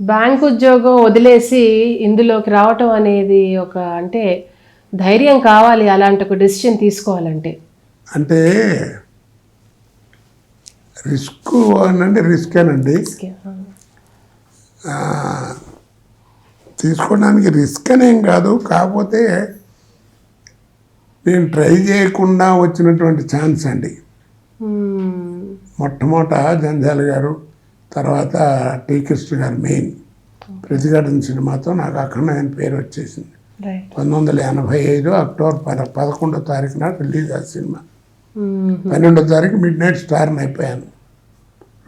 Bank ఉద్యోగం వదిలేసి ఇందులోకి రావటం అనేది ఒక అంటే ధైర్యం కావాలి అలాంటి ఒక డెసిషన్ తీసుకోవాలంటే. అంటే రిస్క్ అంటే రిస్కేనండి తీసుకోవడానికి రిస్క్ అనేం కాదు. కాకపోతే నేను ట్రై చేయకుండా వచ్చినటువంటి ఛాన్స్ అండి. మొట్టమొదట జంధ్యాల గారు తర్వాత టీ కృష్ణ గారు మెయిన్ ప్రతిఘటన సినిమాతో నాకు అఖండమైన పేరు వచ్చేసింది. పంతొమ్మిది వందల ఎనభై ఐదు అక్టోబర్ పద పదకొండో తారీఖు నాడు రిలీజ్ ఆ సినిమా. పన్నెండో తారీఖు మిడ్ నైట్ స్టార్ని అయిపోయాను.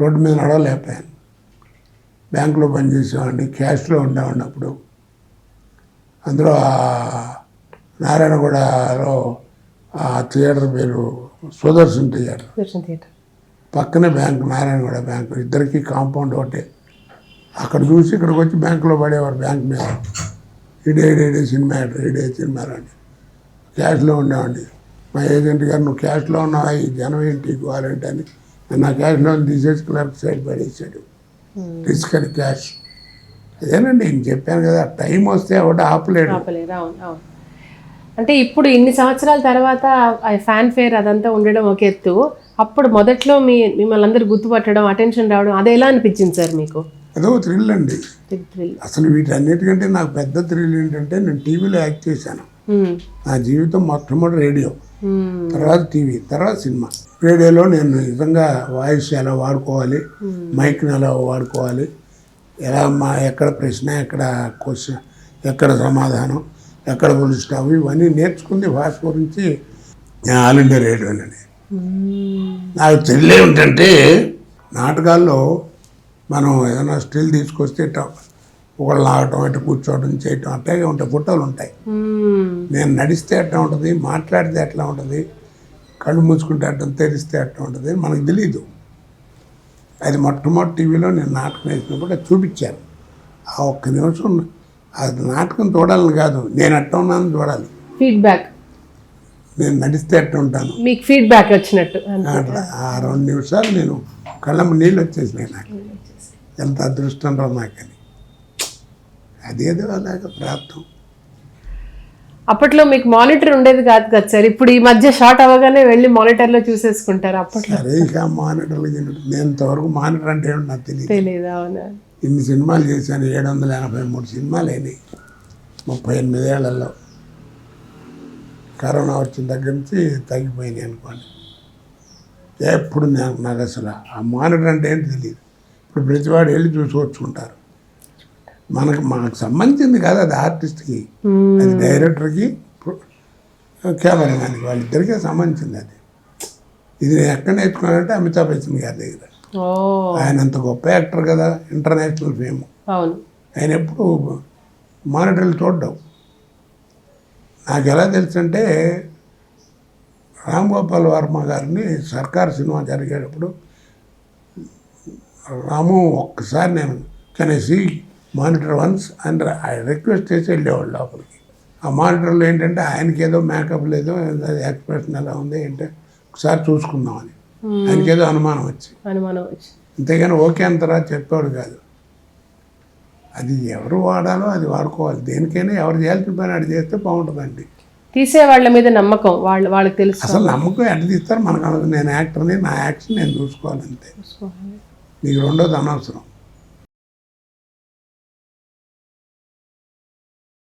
రోడ్డు మీద నడవలేకపోయాను. బ్యాంకులో పనిచేసేవాడిని క్యాష్లో ఉండేవాడిని అప్పుడు. అందులో నారాయణగూడలో ఆ థియేటర్ పేరు సుదర్శన్ థియేటర్. దర్శన్ థియేటర్. పక్కనే బ్యాంక్ నారాయణగూడ బ్యాంకు. ఇద్దరికి కాంపౌండ్ ఒకటే. అక్కడ చూసి ఇక్కడికి వచ్చి బ్యాంకులో పడేవారు బ్యాంక్ మీద. ఇడే ఇడే ఇడే సినిమా యాక్టర్ ఇడే సినిమా అని క్యాష్లో ఉండేవాడిని. మా ఏజెంట్ గారు నువ్వు క్యాష్లో ఉన్నావా? ఈ జనం ఏంటి? ఇవ్వాలంటే అని. నా క్యాష్లో తీసేసి క్లర్క్ సైడ్ పడేసాడు. రిస్క్ అని క్యాష్. అదేనండి నేను చెప్పాను కదా టైం వస్తే ఒకటి ఆపలేడు. అంటే ఇప్పుడు ఇన్ని సంవత్సరాల తర్వాత ఆ ఫ్యాన్ ఫేర్ అదంతా ఉండడం ఒక ఎత్తు. అప్పుడు మొదట్లో మీ మిమ్మల్ని అందరూ గుర్తుపట్టడం అటెన్షన్ రావడం అది ఎలా అనిపించింది సార్ మీకు? అదో థ్రిల్ అండి. అసలు వీటన్నిటికంటే నాకు పెద్ద థ్రిల్ ఏంటంటే నేను టీవీలో యాక్ట్ చేశాను. నా జీవితం మొట్టమొదటి రేడియో తర్వాత టీవీ తర్వాత సినిమా. రేడియోలో నేను నిజంగా వాయిస్ ఎలా వాడుకోవాలి మైక్ని ఎలా వాడుకోవాలి ఎలా మా ఎక్కడ ప్రశ్న ఎక్కడ క్వశ్చన్ ఎక్కడ సమాధానం ఎక్కడ ఫుల్ స్టాప్ ఇవన్నీ నేర్చుకుంది భాష గురించి నేను ఆల్ ఇండియా రేడియోనండి నాకు తెలియ ఏంటంటే నాటకాల్లో మనం ఏదైనా స్టిల్ తీసుకొస్తే ఒకళ్ళు లాగటం ఇటు కూర్చోవడం చేయటం అట్లాగే ఉంటాయి ఫోటోలు ఉంటాయి. నేను నడిస్తే ఎట్లా ఉంటుంది మాట్లాడితే ఎట్లా ఉంటుంది కళ్ళు మూసుకుంటే అట్లా తెరిస్తే ఎట్లా ఉంటుంది మనకు తెలియదు అది మొట్టమొదటి టీవీలో నేను నాటకం వేసినప్పుడు చూపించాను. ఆ ఒక్క నిమిషం అది నాటకం చూడాలని కాదు నేను ఎట్లా ఉన్నాను చూడాలి. ఫీడ్బ్యాక్ నేను నడిస్తే ఎట్లా ఉంటాను. మీకు ఫీడ్బ్యాక్ వచ్చినట్టు. అట్లా ఆ రెండు నిమిషాలు నేను కళ్ళమ్మ నీళ్ళు వచ్చేసినాయి నాకు. ఎంత అదృష్టం రా నాకని అదేదో అలాగ ప్రాప్తం. అప్పట్లో మీకు మానిటర్ ఉండేది కాదు కదా సార్? ఇప్పుడు ఈ మధ్య షార్ట్ అవ్వగానే వెళ్ళి మానిటర్లో చూసేసుకుంటారు అప్పట్లో? సరే ఇక మానిటర్లు. నేను ఇంతవరకు మానిటర్ అంటే నాకు తెలియదు తెలియదు అవునా? ఇన్ని సినిమాలు చేశాను ఏడు వందల ఎనభై మూడు సినిమాలు అయినాయి. ముప్పై ఎనిమిదేళ్ళలో. కరోనా వచ్చిన దగ్గర నుంచి తగ్గిపోయినాయి అనుకోండి. ఎప్పుడు నాకు నాకు అసలు ఆ మానిటర్ అంటే ఏంటి తెలియదు. ఇప్పుడు ప్రతివాడు వెళ్ళి చూసుకొచ్చుకుంటారు మనకు మనకు సంబంధించింది కాదు అది ఆర్టిస్ట్కి. అది డైరెక్టర్కి కెమెరామ్యాన్కి వాళ్ళిద్దరికీ సంబంధించింది అది. ఇది నేను ఎక్కడ నేర్చుకున్నానంటే అమితాబ్ బచ్చన్ గారి దగ్గర. ఆయన అంత గొప్ప యాక్టర్ కదా ఇంటర్నేషనల్ ఫేమ్. ఆయన ఎప్పుడు మానిటర్లు చూడడం. నాకు ఎలా తెలుసంటే రామ్ గోపాల్ వర్మ గారిని సర్కార్ సినిమా జరిగేటప్పుడు రాము ఒక్కసారి నేను కనేసి మానిటర్ వన్స్ అండ్ రిక్వెస్ట్ చేసి వెళ్ళేవాళ్ళు లోపలికి. ఆ మానిటర్లో ఏంటంటే ఆయనకి ఏదో మేకప్ లేదో ఎక్స్ప్రెషన్ ఎలా ఉంది ఏంటంటే ఒకసారి చూసుకుందామని. ఆయనకి ఏదో అనుమానం వచ్చి. అనుమానం వచ్చి. అంతేగాని ఓకే అంతరా చెప్పాడు కాదు. అది ఎవరు వాడాలో అది వాడుకోవాలి. దేనికైనా ఎవరు చేయాల్సిన పని అది చేస్తే బాగుంటుందండి. తీసే వాళ్ళ మీద నమ్మకం. వాళ్ళు వాళ్ళకి తెలుసు. అసలు నమ్మకం ఎట్ట తీస్తారు? మనకు. నేను యాక్టర్ని నా యాక్షన్ నేను చూసుకోవాలి అంతే. నీకు రెండోది అనవసరం.